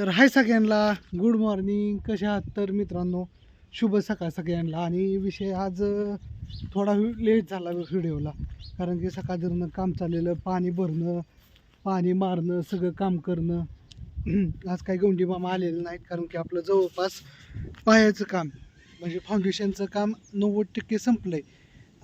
तर हाय सगळ्यांना good morning कशा आहात? तर मित्रांनो शुभ सकाळ सगळ्यांना. आणि विषय आज थोडा लेट झाला व्हिडिओला कारण की सकाळचं काम चाललेलं पाणी भरणं पाणी मारणं सगळं काम करणं. आज काही गौंडी मामा आलेले नाहीत कारण की आपलं जवळपास पायाचं काम म्हणजे फाउंडेशनचं काम नव्वद टक्के संपलं आहे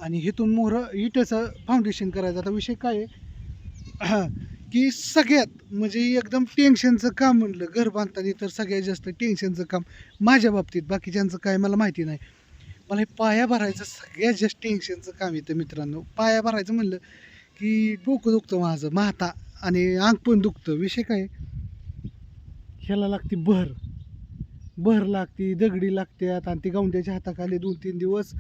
आणि हेतून मोहरं इटंचं फाउंडेशन करायचं. आता विषय काय आहे? की सगळ्यात म्हणजे एकदम टेन्शनचं काम म्हणलं घर बांधताना तर सगळ्यात जास्त टेन्शनचं काम माझ्या बाबतीत बाकीच्यांचं काय मला माहिती नाही. मला हे पाया भरायचं सगळ्यात जास्त टेन्शनचं काम येतं मित्रांनो. पाया भरायचं म्हणलं की डोकं दुखतं माझं माता आणि अंग पण दुखतं. विषय काय? ह्याला लागते भर. भर लागते दगडी लागतात आणि ती गावंड्याच्या हाताखाली दोन तीन दिवस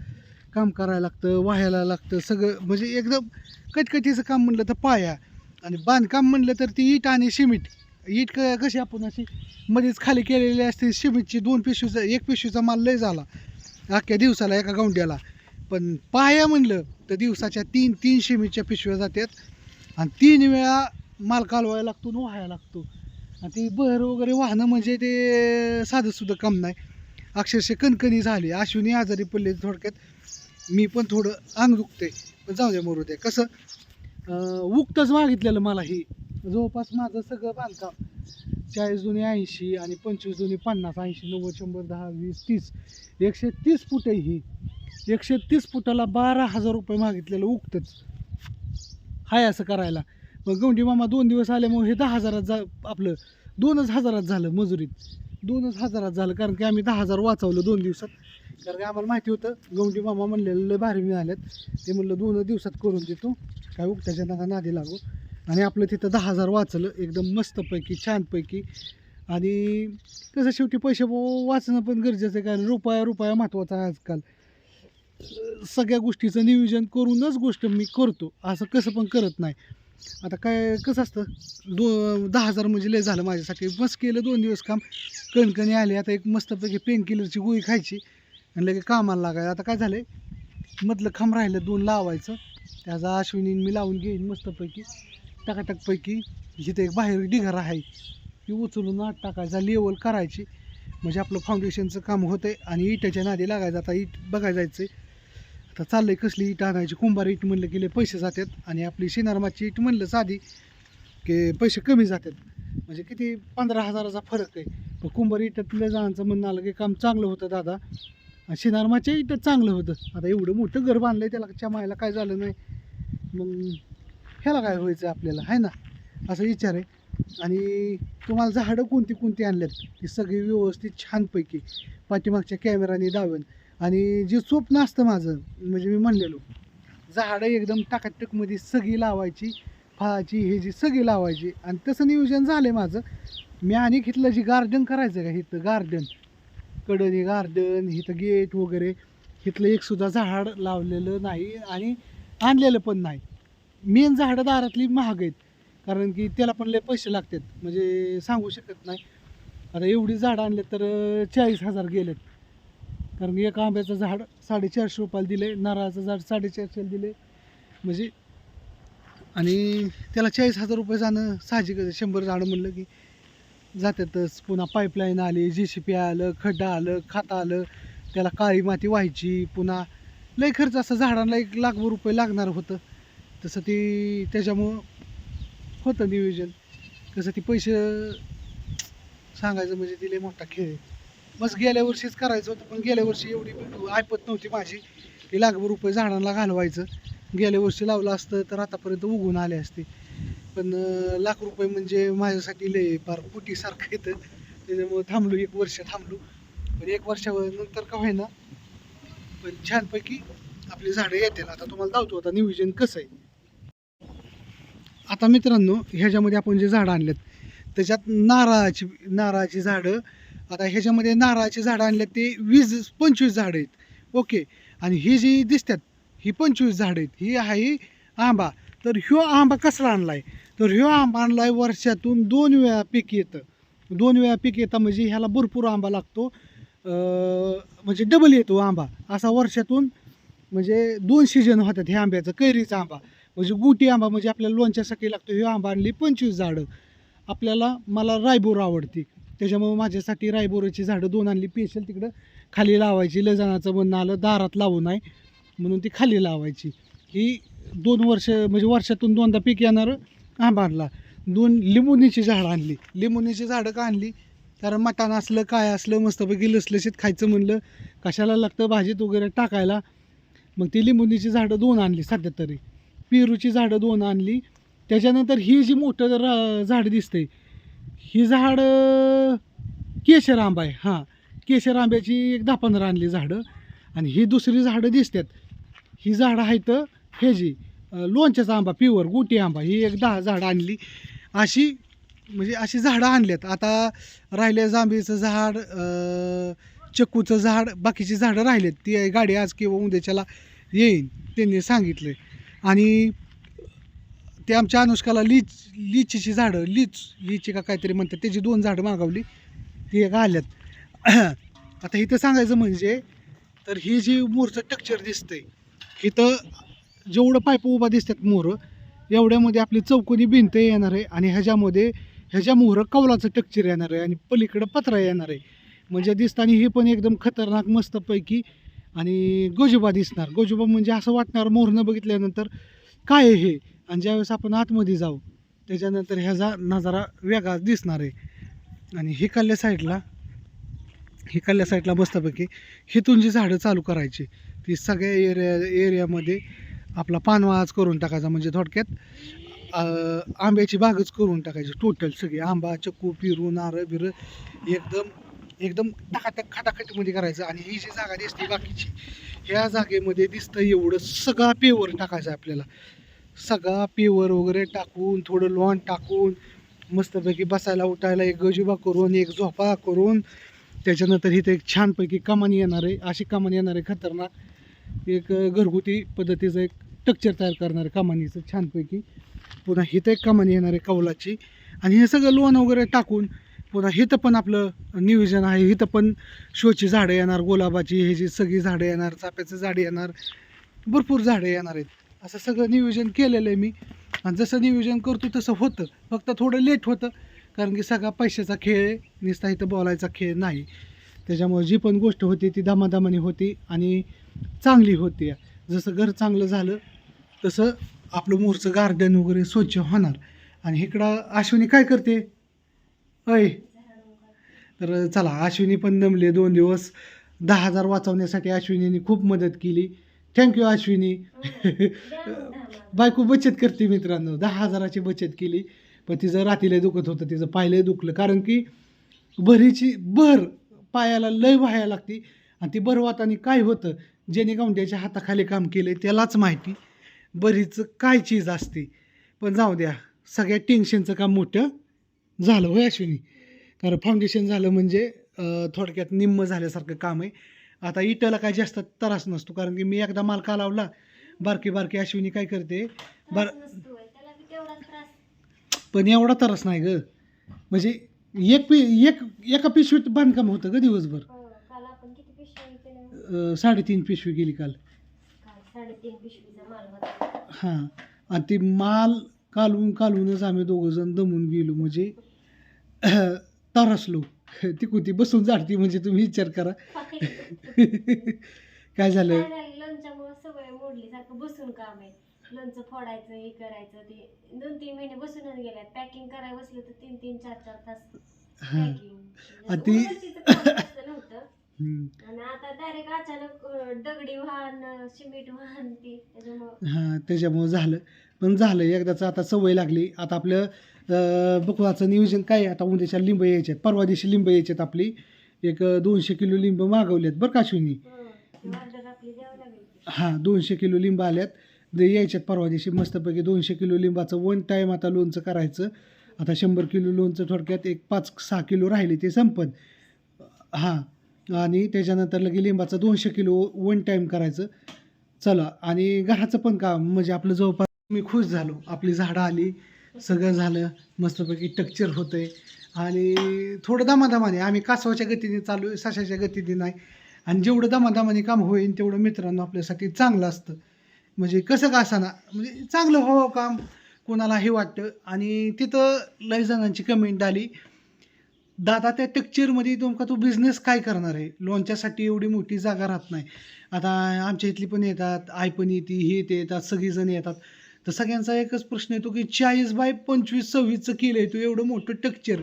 काम करायला लागतं वाहायला लागतं सगळं म्हणजे एकदम कटकटीचं काम म्हणलं तर पाया. आणि बांधकाम म्हणलं तर ती ईट आणि सिमेंट. ईट क कशी आपण अशी मध्येच खाली केलेली असते सिमेंटची दोन पिशवीचा एक पिशवीचा माल लय झाला. अख्ख्या दिवसाला एका गोंड्याला पण पाया म्हणलं तर दिवसाच्या तीन तीन सिमेंटच्या पिशव्या जातात आणि तीन वेळा माल कालवायला लागतो आणि वाहायला लागतो. आणि ती बहर वगैरे वाहनं म्हणजे ते साधंसुद्धा काम नाही. अक्षरशः कणकणी झाली. अश्विनी आजारी पडले थोडक्यात. मी पण थोडं अंग दुखते पण जाऊ द्या मरू दे कसं? उक्तच मागितलेलं मला हे. जवळपास माझं सगळं बांधकाम चाळीस दोन्ही ऐंशी आणि पंचवीस दोन्ही पन्नास ऐंशी नव्वद शंभर दहा वीस तीस एकशे तीस फूट ही. एकशे तीस फुटाला बारा हजार रुपये मागितलेलं उक्तच. हाय असं करायला. मग गौंडी मामा दोन दिवस आल्यामुळे हे दहा हजारात जा आपलं दोनच हजारात झालं मजुरीत. दोनच हजारात झालं कारण की आम्ही दहा हजार वाचवलं दोन दिवसात. कारण की आम्हाला माहिती होतं गौंडी मामा म्हणलेलं लय भारी मिळाल्यात ते म्हणलं दोन दिवसात करून देतो काय उगत्याच्या नका नादी लागू. आणि आपलं तिथं दहा हजार वाचलं एकदम मस्तपैकी छानपैकी. आणि कसं शेवटी पैसे वाचणं पण गरजेचं आहे कारण रुपया रुपया महत्त्वाचा आहे आजकाल. सगळ्या गोष्टीचं नियोजन करूनच गोष्ट मी करतो. असं कसं पण करत नाही. आता काय कसं असतं दो दहा हजार म्हणजे लय झालं माझ्यासाठी. मस्त केलं दोन दिवस काम. कणकणी आले आता एक मस्तपैकी पेन किलरची गोळी खायची. आणि लगे कामाला लागायचं. आता काय झालं मधलं खांब राहिलं दोन लावायचं. त्याचा अश्विनी मी लावून घेईन मस्तपैकी. टकाटकपैकी जिथे एक बाहेर ढिगारा आहे ती उचलून आत टाकायचा लेवल करायची. म्हणजे आपलं फाउंडेशनचं काम होतं आहे आणि इटाच्या नादी लागायचं. आता इट बघायला जायचं आता चाललं आहे कसली इट आणायची? कुंभार इट म्हणलं गेले पैसे जातात. आणि आपली शेनारमाची इट म्हणलं साधी की पैसे कमी जातात. म्हणजे किती? पंधरा हजाराचा फरक आहे. पण कुंभार इटातल्या जणांचं म्हणणं आलं की काम चांगलं होतं दादा. आणि शिनारमाच्या इथं चांगलं होतं. आता एवढं मोठं घर बांधलंय त्याला चमायला काय झालं नाही. मग ह्याला काय व्हायचं आपल्याला? आहे ना? असं विचार आहे. आणि तुम्हाला झाडं कोणती कोणती आणल्यात? ती सगळी व्यवस्थित छानपैकी पाठीमागच्या कॅमेराने दावेन आणि जे स्वप्न असतं माझं म्हणजे मी म्हणलेलो झाडं एकदम टाकाटकमध्ये सगळी लावायची फळाची हे जी सगळी लावायची. आणि तसं नियोजन झालं आहे माझं. मी आणि इथलं जे गार्डन करायचं का इथं गार्डन कडनी गार्डन इथं गेट वगैरे इथलं एक सुद्धा झाड लावलेलं नाही आणि आणलेलं पण नाही. मेन झाडं दारातली महाग आहेत कारण की त्याला पण लय पैसे लागतात. म्हणजे सांगू शकत नाही. आता एवढी झाडं आणले तर चाळीस हजार गेलेत. कारण की एका आंब्याचं झाड साडेचारशे रुपयाला दिले नारळाचं झाड साडेचारशेला दिले म्हणजे आणि त्याला चाळीस हजार रुपये जाणं साहजिकच शंभर झाडं म्हणलं की जातातच. पुन्हा पाईपलाईन आली जी सी पी आलं खड्डा आलं खात आलं. त्याला काळी माती व्हायची. पुन्हा लय खर्च असं झाडांना एक लाखभर रुपये लागणार होतं. तसं ती त्याच्यामुळं होतं नियोजन. तसं ती पैसे सांगायचं म्हणजे दिले मोठा खेळ आहे. बस गेल्या वर्षीच करायचं होतं पण गेल्या वर्षी एवढी ऐपत नव्हती माझी. की लाखभर रुपये झाडांना घालवायचं. गेल्या वर्षी लावलं असतं तर आतापर्यंत उगून आले असते. पण लाख रुपये म्हणजे माझ्यासाठी लय फार पोटीसारखं येतं. त्याच्यामुळं थांबलो एक वर्ष थांबलो. पण एक वर्षानंतर का होईना. पण छानपैकी आपली झाडं येतील. आता तुम्हाला दावतो आता नियोजन कसं आहे. आता मित्रांनो ह्याच्यामध्ये आपण जे झाडं आणलेत त्याच्यात नारळाची नारळाची झाडं आता ह्याच्यामध्ये नारळाची झाडं आणल्यात ते वीस पंचवीस झाडं आहेत. ओके. आणि ही जी दिसतात ही पंचवीस झाडं आहेत. ही आहे आंबा. तर ह्यो आंबा कसला आहे तर ह्यो आंबा आणलाय वर्षातून दोन वेळा पीक येतं. दोन वेळा पीक येतं म्हणजे ह्याला भरपूर आंबा लागतो. म्हणजे डबल येतो हो आंबा. असा वर्षातून म्हणजे दोन सीजन होतात ह्या आंब्याचं कैरीचा आंबा. म्हणजे गुटी आंबा म्हणजे आपल्याला लोणच्यासाठी लागतो. ह्यो आंबा आणली पंचवीस झाडं. आपल्याला मला रायबोर आवडते. त्याच्यामुळं माझ्यासाठी रायबोराची झाडं दोन आणली. पेशल तिकडं खाली लावायची. लजनाचं म्हणणं आलं दारात लावू नाही. म्हणून ती खाली लावायची. ही दोन वर्ष म्हणजे वर्षातून दोनदा पीक येणारं. आंबा आणला दोन लिंबुनीची झाडं आणली. लिंबुनीची झाडं का आणली? कारण मटण असलं काय असलं मस्तपैकी लसलशीत खायचं म्हणलं कशाला लागतं भाजीत वगैरे टाकायला? मग ती लिंबुनीची झाडं दोन आणली सध्या तरी. पेरूची झाडं दोन आणली. त्याच्यानंतर ही जी मोठं र झाड दिसते ही झाड केशर आंबा आहे. हां केशर आंब्याची एक दहा पंधरा आणली झाडं. आणि ही दुसरी झाडं दिसतात ही झाडं आहेत ह्याची जी लोणच्याचा आंबा प्युअर गोटी आंबा ही एक दहा झाडं आणली. अशी म्हणजे अशी झाडं आणल्यात. आता राहिले जांभीचं झाड चक्कूचं झाड बाकीची झाडं राहिलेत ती गाडी आज किंवा उद्याच्याला येईन त्यांनी सांगितलं आणि ते आमच्या अनुष्काला लीच लिचीची झाडं लीच लिची का काहीतरी म्हणतात त्याची दोन झाडं मागवली. ती एक आल्यात. आता इथं सांगायचं म्हणजे तर ही जी मोरचं टेक्चर दिसतंय इथं जेवढं पाईप उभा दिसतात मोहरं एवढ्यामध्ये आपली चौकोनी भिंत येणार आहे आणि ह्याच्यामध्ये ह्याच्या मोहरं कौलाचं टक्चर येणार आहे आणि पलीकडं पत्रा येणार आहे. म्हणजे दिसताना हे पण एकदम खतरनाक मस्तपैकी आणि गोजोबा दिसणार. गोजोबा म्हणजे असं वाटणार मोहरनं बघितल्यानंतर काय आहे हे? आणि ज्यावेळेस आपण आतमध्ये जाऊ त्याच्यानंतर ह्याचा नजारा वेगळाच दिसणार आहे. आणि हिकाल्या साईडला हिकाल्या साईडला मस्तपैकी हेतून जी झाडं चालू करायची. ती सगळ्या एरिया एरियामध्ये आपला पानवाज करून टाकायचा म्हणजे थोडक्यात आंब्याची बागच करून टाकायची टोटल सगळी. आंबा चक्कू पिरू नारळ बिरं एकदम एकदम टाकाटक खाटाखटीमध्ये करायचं. आणि ही जी जागा दिसते बाकीची ह्या जागेमध्ये दिसतं एवढं सगळा पेवर टाकायचं आपल्याला. सगळा पेवर वगैरे टाकून थोडं लॉन टाकून मस्तपैकी बसायला उठायला एक गजुबा करून एक झोपा करून त्याच्यानंतर इथं एक छानपैकी कमानी येणार आहे. अशी कमानी येणार आहे खतरनाक. एक घरगुती पद्धतीचं एक टक्चर तयार करणार आहे कमानीचं छानपैकी. पुन्हा इथं एक कमानी येणार आहे कौलाची. आणि हे सगळं लोन वगैरे टाकून पुन्हा इथं पण आपलं नियोजन आहे. इथं पण शोची झाडं येणार गुलाबाची ह्याची सगळी झाडं येणार चाफ्याचं झाडं येणार भरपूर झाडं येणार आहेत. असं सगळं नियोजन केलेलं आहे मी. आणि जसं नियोजन करतो तसं होतं. फक्त थोडं लेट होतं कारण की सगळा पैशाचा खेळ निसता इथं बोलायचा खेळ नाही. त्याच्यामुळे जी पण गोष्ट होती ती दमादमाने होती आणि चांगली होती. जसं घर चांगलं झालं तसं आपलं मोरचं गार्डन वगैरे स्वच्छ होणार. आणि इकडं अश्विनी काय करते? अय. तर चला अश्विनी पण दमले दोन दिवस. दहा हजार वाचवण्यासाठी अश्विनीने खूप मदत केली. थँक्यू अश्विनी. बायको बचत करते मित्रांनो. दहा हजाराची बचत केली. पण तिचं रातीला दुखत होतं. तिचं पायलंही दुखलं. कारण की भरीची भर पायाला लय व्हायला लागते. आणि ती भरवातानी काय होतं? ज्याने गावंड्याच्या हाताखाली काम केलं त्यालाच माहिती. बरीचं काय चीज असते. पण जाऊ द्या सगळ्या टेन्शनचं काम मोठं झालं होय अश्विनी. कारण फाउंडेशन झालं म्हणजे थोडक्यात निम्म झाल्यासारखं काम आहे. आता इटाला काय जास्त त्रास नसतो कारण की मी एकदा माल का लावला बारकी बारकी अश्विनी काय करते बर पण एवढा त्रास नाही ग. म्हणजे एक पी एक एका पिशवीत बांधकाम होतं ग दिवसभर. अं, साडेतीन पिशवी गेली काल. साडेतीन पिशवीचा माल होता. हां. आणि ती माल कालवून कालवूनच आम्ही दोघंजण दमून गेलो. म्हणजे तरसलो. ती कुती बसून जाडती म्हणजे तुम्ही विचार करा. काय झालं? लोणच्यामुळे सवय मोडली सारखं बसून काम आहे. लोणचं फोडायचं हे करायचं ते दोन तीन महिने बसूनच गेल्यात. पॅकिंग करायला बसलं तर तीन तीन चार चार तास हां. आणि ती- नव्हतं. आणि आता डायरेक्ट अचानक दगडी वाहन सिमेंट वाहन ते त्याच्यामुळं. हां त्याच्यामुळं झालं. पण झालं एकदाच आता सवय लागली. आता आपलं अं, बकुळाचं नियोजन काय आहे? आता उद्याच्या लिंब यायच्यात परवा दिवशी लिंब यायच्यात आपली. एक अं, दोनशे किलो लिंब मागवलेत बरं का अश्विनी? ऑर्डर आपली द्यावं लागेल. ती. हां दोनशे किलो लिंब आल्यात. ते यायच्यात परवा दिवशी मस्तपैकी दोनशे किलो लिंबाचं वन टाईम आता लोणचं करायचं. आता शंभर किलो लोणचं थोडक्यात एक पाच सहा किलो राहिले ते संपत हां आणि त्याच्यानंतर लगे लिंबाचं दोनशे किलो वन टाईम करायचं. चला आणि घराचं पण काम म्हणजे आपलं जवळपास मी खुश झालो. आपली झाडं आली सगळं झालं मस्तपैकी टक्चर होतं आहे आणि थोडं दमादमाने आम्ही कासवाच्या गतीने चालू आहे साशाच्या गतीने नाही. आणि जेवढं दमादमाने काम होईल तेवढं मित्रांनो आपल्यासाठी चांगलं असतं. म्हणजे कसं का असाना म्हणजे चांगलं व्हावं काम कोणाला हे वाटतं. आणि तिथं लय जणांची कमेंट आली दादा त्या टेक्चरमध्ये तुमका तो बिझनेस काय करणार आहे? लोणच्यासाठी एवढी मोठी जागा राहत नाही. आता आमच्या इथली पण येतात आई पण येते हे ते येतात सगळीजण येतात. तर सगळ्यांचा एकच प्रश्न येतो की चाळीस बाय पंचवीस सव्वीसचं केलं आहे तू एवढं मोठं टेक्चर.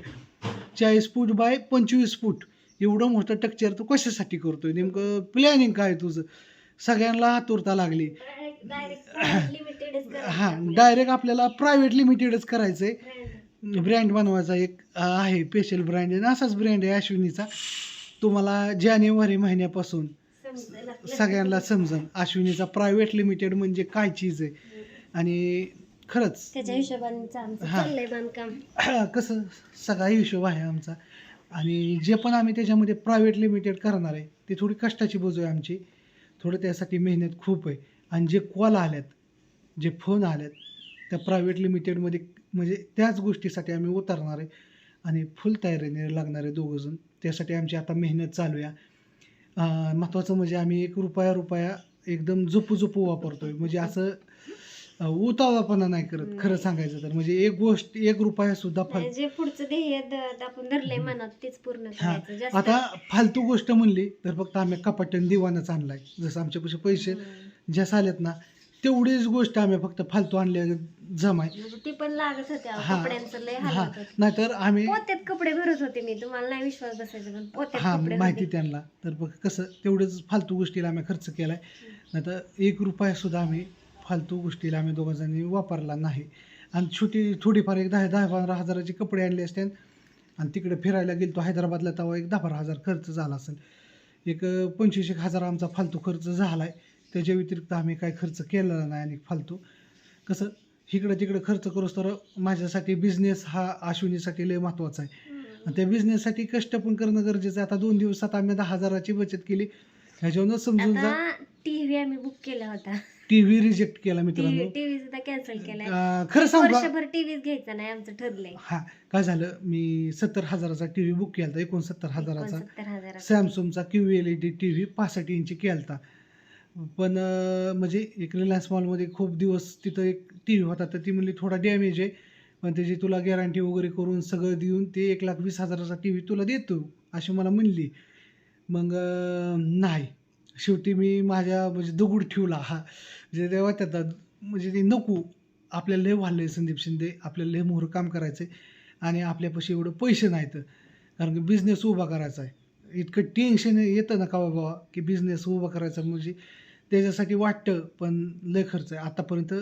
चाळीस फूट बाय पंचवीस फूट. एवढं मोठं टेक्चर तू कशासाठी करतोय? नेमकं प्लॅनिंग काय तुझं? सगळ्यांना आतुरता लागली. हां डायरेक्ट आपल्याला प्रायव्हेट लिमिटेडच करायचं आहे ब्रँड बनवायचा एक आहे स्पेशल ब्रँड आहे. असाच ब्रँड आहे अश्विनीचा. तुम्हाला जानेवारी महिन्यापासून सगळ्यांना समजन अश्विनीचा प्रायव्हेट लिमिटेड म्हणजे काय चीज आहे? आणि खरंच. त्याच्या हिशोबाने बांधकाम. कसं सगळा हिशोब आहे आमचा. आणि जे पण आम्ही त्याच्यामध्ये प्रायव्हेट लिमिटेड करणार आहे ते थोडी कष्टाची बाजू आहे आमची. थोडं त्यासाठी मेहनत खूप आहे. आणि जे कॉल आल्यात जे फोन आल्यात त्या प्रायव्हेट लिमिटेडमध्ये म्हणजे त्याच गोष्टीसाठी आम्ही उतरणार आहे. आणि फुल तयारीने लागणार आहे दोघंजण. त्यासाठी आमची आता मेहनत चालू आहे. अं, महत्त्वाचं म्हणजे आम्ही एक रुपया रुपया एकदम झोपू झोपू वापरतोय. म्हणजे असं उतावळापणा नाही करत खरं. सांगायचं तर. म्हणजे एक गोष्ट एक रुपया सुद्धा फाल जे पुढचं ध्येय द- आपण धरलंय मनात तेच पूर्ण हा. करायचं. आता फालतू गोष्ट म्हणली तर फक्त आम्ही कपाटन दिवाणच आणलाय. जसं आमच्यापाशी पैसे. ज्या आलेत ना तेवढीच गोष्ट आम्ही फक्त फालतू आणल्या जमाय. म्हणजे ती पण लागत होते अहो, हा. कपड्यांचं लय हा. हालत होते. नाहीतर आम्ही पोत्यात कपडे भरत होते मी तुम्हाला नाही विश्वास बसायचा पण पोत्यात हा कपडे माहिती होते. त्यांना. तर बघ कसं तेवढंच फालतू गोष्टीला आम्ही खर्च केलाय. नाहीतर एक रुपया सुद्धा आम्ही फालतू गोष्टीला आम्ही दोघा जणी वापरला नाही. आणि छोटी थोडीफार एक दहा दहा बारा हजाराचे कपडे आणले असते. आणि तिकडे फिरायला गेलो हैदराबादला तेव्हा एक दहा बारा हजार खर्च झाला असेल. एक अं, पंचवीस एक हजार आमचा फालतू खर्च झाला आहे त्याच्या व्यतिरिक्त आम्ही काय खर्च केलेला नाही आणि फालतू. कसं इकडं तिकडं खर्च करूस तर माझ्यासाठी बिझनेस हा अश्विनीसाठी लय महत्त्वाचा आहे. आणि त्या बिझनेससाठी कष्ट पण करणं गरजेचं आहे. आता दोन दिवसात आम्ही दहा हजाराची बचत केली. ह्याच्यावरूनच समजून जा. आता टीव्ही आम्ही बुक केला होता. टी व्ही रिजेक्ट केला मित्रांनो. टीव्ही सुद्धा कॅन्सल केलाय. अं, खरं सांगू का वर्षभर टीव्हीच घ्यायचा नाही आमचं ठरलंय. हा काय झालं? मी सत्तर हजाराचा टी व्ही बुक केला होता. एकोणसत्तर हजाराचा. एकोणसत्तर सॅमसंगचा Q L E D T V पासष्ट इंची केला होता पण अं, म्हणजे एक रिलायन्स मॉलमध्ये खूप दिवस तिथं एक टी व्ही होता तर ती म्हणली थोडा डॅमेज आहे. पण त्याची तुला गॅरंटी वगैरे करून सगळं देऊन ते एक लाख वीस हजाराचा टी व्ही तुला देतो अशी मला म्हणली. मग नाही. शेवटी मी माझ्या म्हणजे दगड ठेवला हा. म्हणजे तेव्हा त्याचा म्हणजे ते नको. आपल्याला लय वाढलं आहे संदीप शिंदे. आपल्याला लय मोहर काम करायचं आहे आणि आपल्यापाशी एवढं पैसे नाहीत. कारण की बिझनेस उभा करायचा आहे. इतकं टेन्शन येतं ना का बाबा की बिझनेस उभा करायचा म्हणजे त्याच्यासाठी वाटतं पण लय खर्च आहे. आतापर्यंत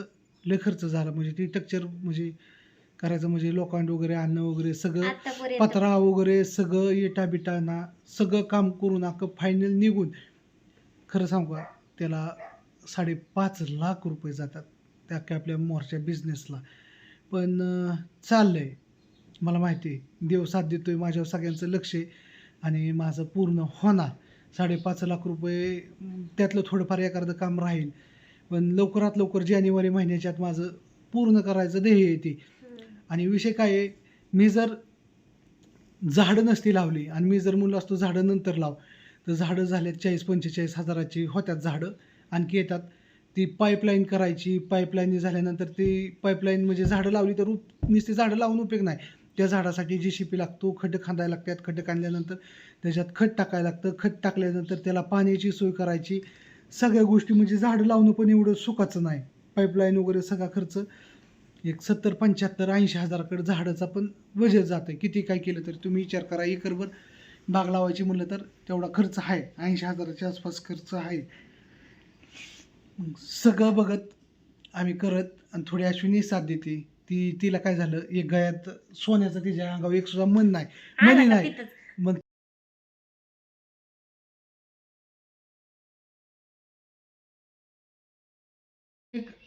लय खर्च झाला. म्हणजे ती टक्चर म्हणजे करायचं म्हणजे लोखंड वगैरे आणणं वगैरे सगळं आतापर्यंत. पत्रा वगैरे सगळं इटा बिटाना सगळं काम करून अख्खं फायनल निघून. खरं सांगू का त्याला साडेपाच लाख रुपये जातात त्या अख्ख्या आपल्या मोरच्या बिझनेसला पण अं, चाललंय. मला माहिती आहे देव साथ देतोय माझ्यावर सगळ्यांचं लक्ष आहे आणि माझं पूर्ण होणार. साडेपाच लाख रुपये अं, त्यातलं थोडंफार एखादं काम राहील. पण लवकरात लवकर जानेवारी महिन्याच्यात माझं पूर्ण करायचं ध्येय आहे ते. हम्म. आणि विषय काय आहे मी जर झाडं नसती लावली आणि मी जर म्हणलो असतो झाडं नंतर लाव तर झाडं झाल्यात चाळीस पंचेचाळीस हजाराची होत्यात झाडं. आणखी येतात ती पाईपलाईन करायची पाईपलाईन झाल्यानंतर ती पाईपलाईन म्हणजे झाडं लावली तर उप नुसती झाडं लावून उपयोग नाही. त्या झाडासाठी जी शी पी लागतो खड्डे खांदायला लागतात खड्डे खांदल्यानंतर त्याच्यात खत टाकायला लागतं खत टाकल्यानंतर त्याला पाण्याची सोय करायची. सगळ्या गोष्टी म्हणजे झाडं लावणं पण एवढं सुखाचं नाही. पाईपलाईन वगैरे सगळा खर्च एक सत्तर पंच्याहत्तर ऐंशी हजाराकडे झाडाचा पण बजेट जातं आहे किती काय केलं तरी तुम्ही विचार करा. एकरभर बाग लावायची म्हणलं तर तेवढा खर्च आहे. ऐंशी हजाराच्या आसपास खर्च आहे. सगळं बघत आम्ही करत आणि थोडी अश्विनी साथ देते. ती तिला काय झालं? एक गळ्यात सोन्याचं तिच्या अंगावर एक सुद्धा मन नाही. मनी नाही.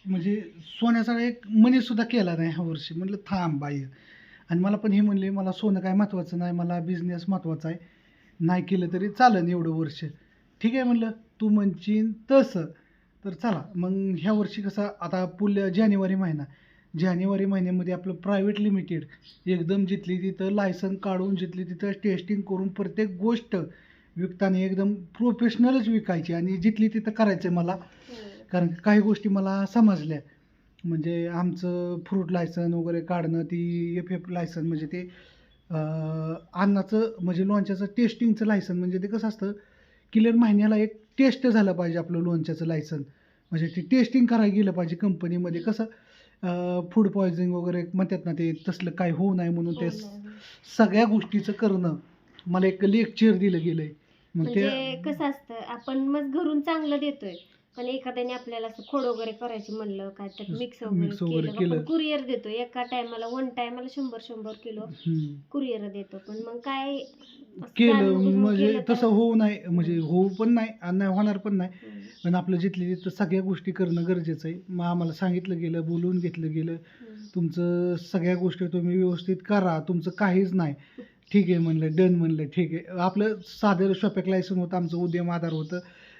म्हणजे सोन्याचा एक मनी सुद्धा केला नाही ह्या वर्षी. म्हटलं थांब बाई. आणि मला पण हे म्हणले मला सोनं काय महत्त्वाचं नाही मला बिझनेस महत्त्वाचा आहे. नाही केलं तरी चालेल एवढं वर्ष. ठीक आहे म्हणलं तू म्हणशील तसं. तर चला मग ह्या वर्षी कसं आता पुढल्या जानेवारी महिना. जानेवारी महिन्यामध्ये आपलं प्रायव्हेट लिमिटेड एकदम जिथली तिथं लायसन काढून जिथली तिथं टेस्टिंग करून प्रत्येक गोष्ट विकताना एकदम प्रोफेशनलच विकायची आणि जिथली तिथं करायचं आहे मला हो. कारण काही गोष्टी मला समजल्या. म्हणजे आमचं फ्रूट लायसन वगैरे काढणं ती एफ एफ लायसन म्हणजे ते अं, अन्नाचं म्हणजे लोणच्याचं टेस्टिंगचं लायसन म्हणजे ते कसं असतं क्लिअर महिन्याला एक टेस्ट झालं पाहिजे आपलं लोणच्याचं लायसन म्हणजे ते टेस्टिंग करायला गेलं पाहिजे कंपनीमध्ये कसं फूड पॉयझनिंग वगैरे म्हणतात ना ते तसलं काय होऊ नये म्हणून ते हो. सगळ्या गोष्टीचं करणं. मला एक लेक्चर दिलं गेलंय. मग म्हणजे ते कसं असतं आपण मग घरून चांगलं देतोय. पण एखाद्याने आपल्याला असं खोड वगैरे करायची म्हणलं काय तर मिक्स Mix वगैरे वगैरे केलं. केलं. कुरिअर देतो. एका टायमाला वन टायमाला शंभर शंभर किलो हम्म. कुरिअर देतो. पण मग काय असं केलं जाणून-बुजून म्हणजे केलं तर- तसं होऊ नये म्हणजे होऊ पण नाही आणि नाही होणार पण नाही. हम्म. पण आपलं जिथले तिथं सगळ्या गोष्टी करणं गरजेचं आहे. मग आम्हाला सांगितलं गेलं बोलवून घेतलं गेलं. हम्म. तुमचं सगळ्या गोष्टी तुम्ही व्यवस्थित करा. तुमचं काहीच नाही. ठीक आहे म्हणलं डन म्हणलं ठीक आहे. आपलं साधं शॉपिंग लायसन होतं आमचं उद्यम आधार होतं.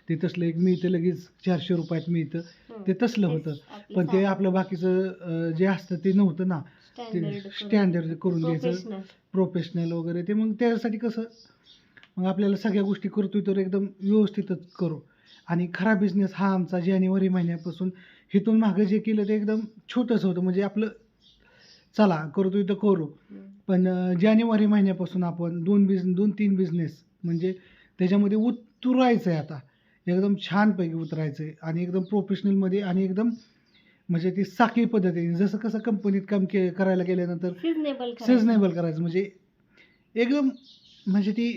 ते तसलं एक मिळतं लगेच चारशे रुपयात मिळतं. ते तसलं होतं. पण ते आपलं बाकीचं जे असतं ते नव्हतं ना. ते स्टँडर्ड करून. द्यायचं. प्रोफेशनल वगैरे. ते मग त्यासाठी कसं मग आपल्याला सगळ्या गोष्टी करतोय तर एकदम व्यवस्थितच करू. आणि खरा बिझनेस हा आमचा जानेवारी महिन्यापासून इथून मागं जे केलं ते एकदम छोटंसं होतं. म्हणजे आपलं चला करतोय तर करू. पण जानेवारी महिन्यापासून आपण दोन बिझ दोन तीन बिझनेस म्हणजे त्याच्यामध्ये उतरायचं आहे आता. एकदम छानपैकी उतरायचं आहे आणि एकदम प्रोफेशनलमध्ये आणि एकदम म्हणजे ती साखळी पद्धतीने जसं कसं कंपनीत काम के करायला गेल्यानंतर. सिजनेबल करायचं. म्हणजे एकदम म्हणजे ती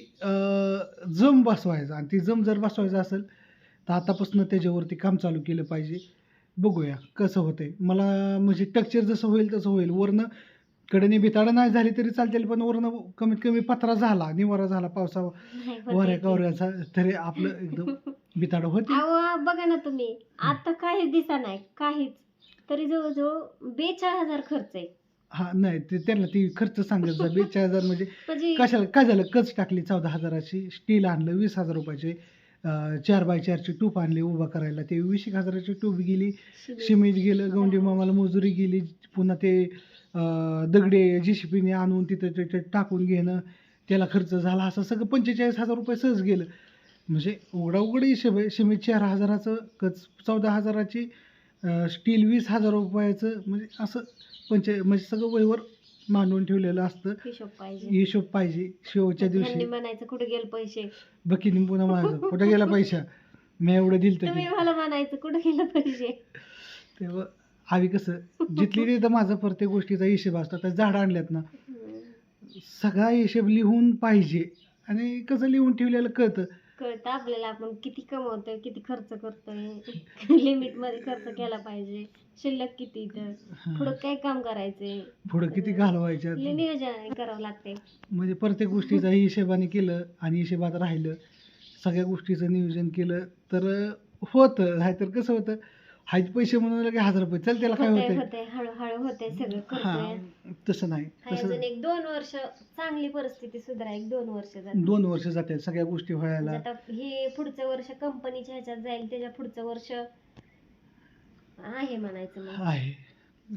जम बसवायचं आणि ती जम जर बसवायचं असेल तर आतापासून त्याच्यावरती काम चालू केलं पाहिजे. बघूया कसं होतंय. मला म्हणजे टक्चर जसं होईल तसं होईल. वरनं कडेने बिताडं नाही झाली तरी चालतील पण वरनं कमीत कमी पत्रा झाला निवारा झाला पावसा वाऱ्या. कवऱ्याचा तरी आपलं एकदम बिताडं होते. अहो बघा ना तुम्ही आता काहीच दिसा नाही काहीच. तरी जवळजवळ बेचाळीस हजार खर्च आहे. हा नाही ते त्यांना ती खर्च सांगायचा बेचाळीस हजार म्हणजे म्हणजे कशाला काय झालं? कच टाकली चौदा हजाराची स्टील आणलं वीस हजार रुपयाचे अं, चार बाय चारची टूप आणली उभा करायला. ते वीस एक हजाराची टूप गेली शिमेट. सिमेंट गेलं गौंडी मामाला मजुरी गेली पुन्हा ते दगडे जी आणून तिथं तिथे टाकून घेणं त्याला खर्च झाला असं सगळं पंचेचाळीस हजार रुपये सहज गेलं. म्हणजे उघडा उघड हिशेब आहे. सिमेंट चार हजाराचं कच चौदा हजाराची स्टील वीस हजार रुपयाचं म्हणजे असं पंच म्हणजे सगळं वहीवर मांडून ठेवलेलं असतं. हिशोब पाहिजे. हिशोब पाहिजे. शेवटच्या दिवशी. म्हणायचं कुठे गेले पैसे? बकीने पुन्हा माझं कुठं गेला पैसा? मी एवढं दिलं तुम्ही की मला म्हणायचं कुठे गेले पैसे? तेव्हा आम्ही कसं जिथली तिथं माझा प्रत्येक गोष्टीचा हिशेब असतो आता झाडं आणल्यात ना. सगळा हिशेब लिहून पाहिजे. आणि कसं लिहून ठेवलेलं कळतं. कळतं आपल्याला आपण किती कमवतोय किती खर्च करतोय लिमिटमध्ये खर्च केला पाहिजे शिल्लक किती तर पुढं काय काम करायचंय? पुढं किती घालवायच्या लय नियोजन करावं लागते म्हणजे प्रत्येक गोष्टीचा हिशेबाने केलं आणि हिशेबात राहिलं सगळ्या गोष्टीचं नियोजन केलं तर होतं नाहीतर कसं होतं हायत पैसे म्हणून लगे हजार रुपये. चल त्याला काय होतंय होतंय? होतंय. हळूहळू होतंय सगळं हा करतोय. तसं नाही हाय तसं एक दोन वर्ष चांगली परिस्थिती सुधारा एक दोन वर्ष जाते. दोन वर्ष जातात सगळ्या गोष्टी व्हायला. म्हणजे आता हे पुढचं वर्ष कंपनीच्या ह्याच्यात जाईल त्याच्या पुढचं वर्ष आहे म्हणायचं मग. आहे.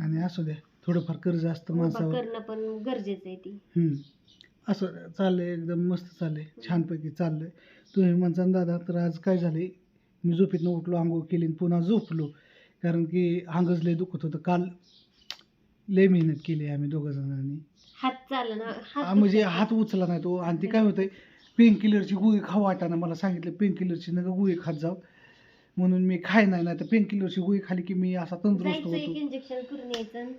आणि असू द्या थोडंफार कर्ज असतं उभा माणसावर. करणं पण गरजेचं आहे ती. हम्म. असं चाललंय एकदम मस्त चाललंय छानपैकी चाललंय. तुम्ही म्हणता दादा तर आज काय झालंय? मी झोपेतनं उठलो आंघोळ केली आणि पुन्हा झोपलो. कारण की अंगच लय दुखत होतं. काल लय मेहनत केली आम्ही दोघं जणांनी. हात चालला म्हणजे. हात उचला नाही तो. आणि ती काय होतंय पेन किलरची गोळी खाऊ वाटाना मला सांगितलं पेन किलरची नका गोळी खात जाऊ. म्हणून मी खाय नाही नाही तर पेन किलरची गोळी खाली की मी असा तंदुरुस्त जायचं एक होतो. इंजेक्शन करून यायचं.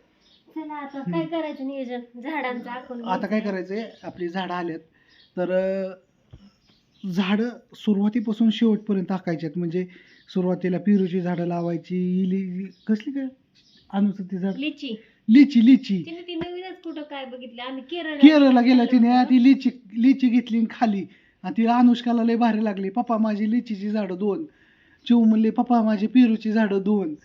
चला आता काय करायचं नियोजन? झाडांचं आखून आता काय घ्यायचं. करायचंय? आपली झाडं आल्यात. तर अं, झाडं सुरुवातीपासून शेवटपर्यंत टाकायची आहेत म्हणजे सुरुवातीला पेरूची झाडं लावायची इली कसली काय? अनुचं ती झाड? लिची. लिची लिची. तिने ती नवीनच कुठं काय बघितलं? आम्ही केरळ केरळला गेल्या तिने ती लिची लिची घेतली आणि खाली. आणि तिला अनुष्काला लय भारी लागली. पप्पा माझी लिचीची झाडं दोन. चिव म्हणले पप्पा माझी पेरूची झाडं दोन.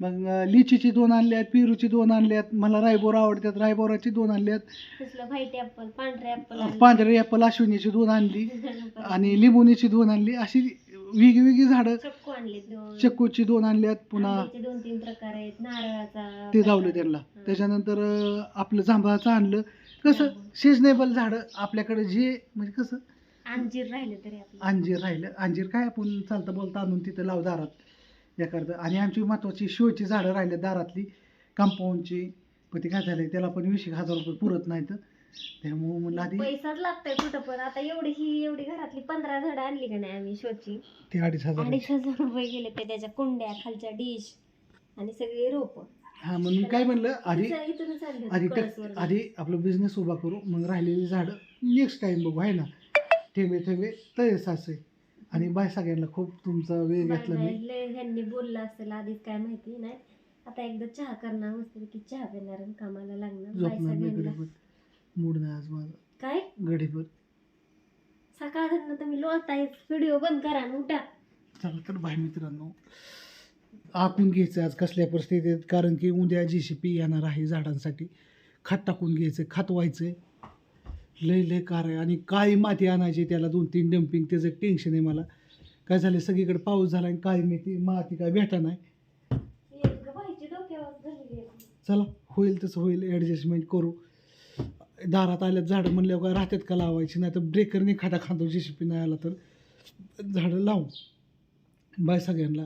मग लिचीची दोन आणल्यात पेरूची दोन आणल्यात मला रायबोर आवडतात रायबोराची दोन आणल्यात. कसलं व्हाईट ऍपल पांढरे ऍपल पांढरे ॲपल अश्विनीची दोन आणली आणि लिंबुनीची दोन आणली. अशी वेगवेगळी झाडं. चक्कू आणले दोन. चक्कूची दोन आणल्यात पुन्हा. आंब्याचे दोन तीन प्रकार आहेत नारळाचा ते. लावलं त्यांना. त्याच्यानंतर अं, आपलं जांभळाचं आणलं. कसं. सिजनेबल झाडं आपल्याकडे जे म्हणजे कसं? अंजीर राहिले तरी आपलं. अंजीर राहिलं. अंजीर काय आपण चालतं बोलता आणून तिथं लाव दारात. एखादं आणि आमची महत्वाची शोची झाडं राहिली दारातली कंपाऊंडची पण ते काय झालंय त्याला पण वीस एक हजार रुपये पुरत नाहीत. त्यामुळे म्हणलं आधी पैसाच लागतोय कुठं पण आता एवढी ही एवढी घरातली पंधरा झाडं आणली का नाही आम्ही शोची ते अडीच हजार अडीच हजार रुपये गेले ते त्याच्या कुंड्या खालच्या डिश आणि सगळी रोप. हा म्हणून काय म्हणलं आधी इथूनच आणली होती आधी टक कळसवरून. आधी आपलं बिझनेस उभा करू मग राहिलेली झाडं नेक्स्ट टाइम बघू आहे ना. थेंबे थेंबे तळे साचे. आणि बाय सगळ्यांना खूप तुमचा वेळ घेतला. मी. लय ह्यांनी बोललं असेल आधीच काय माहिती नाही. आता एकदा चहा करणार मस्त की चहा पिणार आणि कामाला लागणार. बाय झोपणार नाही सगळ्यांना. गडीभर मूड नाही आज माझा. काय? गडीभर सकाळ तुम्ही लोळताय व्हिडिओ बंद करा आणि उठा. चला तर भाई मित्रांनो. आखून घ्यायचं आज कसल्या परिस्थितीत? कारण की उद्या जी सी पी येणार आहे झाडांसाठी. खत टाकून घ्यायचं खत व्हायचं. लय लय कार आहे आणि काळी माती आणायची त्याला दोन तीन डम्पिंग त्याचं टेन्शन आहे मला. काय झालं सगळीकडे पाऊस झाला आणि काळी माती माती काय भेटा नाही. चला होईल तसं होईल ॲडजस्टमेंट करू. दारात आल्यात झाडं म्हणल्यावर काय राहतात का लावायची? नाही तर ब्रेकरने खाटा खातो जेसीपी पी नाही आला तर झाडं लावू. बाय सगळ्यांना.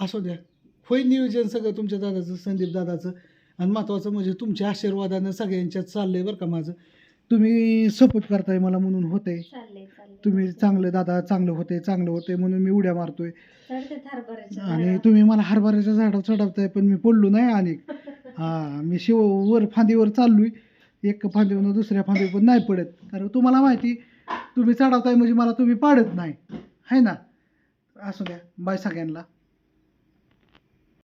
असू द्या. होईल नियोजन सगळं तुमच्या दादाचं संदीप दादाचं. आणि महत्त्वाचं म्हणजे तुमच्या आशीर्वादानं सगळ्यांच्यात आहे बरं का माझं. तुम्ही सपोर्ट करताय मला म्हणून होते तुम्ही चांगलं दादा चांगलं होते चांगलं होते म्हणून मी उड्या मारतोय. आणि. तुम्ही मला हरभऱ्याच्या झाडावर चढवताय पण मी पडलो नाही अनेक हा मी शिव वर फांदीवर चाललोय. एक फांदीवर दुसऱ्या फांदीवर पण नाही पडत. कारण तुम्हाला माहिती तुम्ही चढवताय म्हणजे मला तुम्ही पाडत नाही. है ना? असू द्या. बाय सगळ्यांना.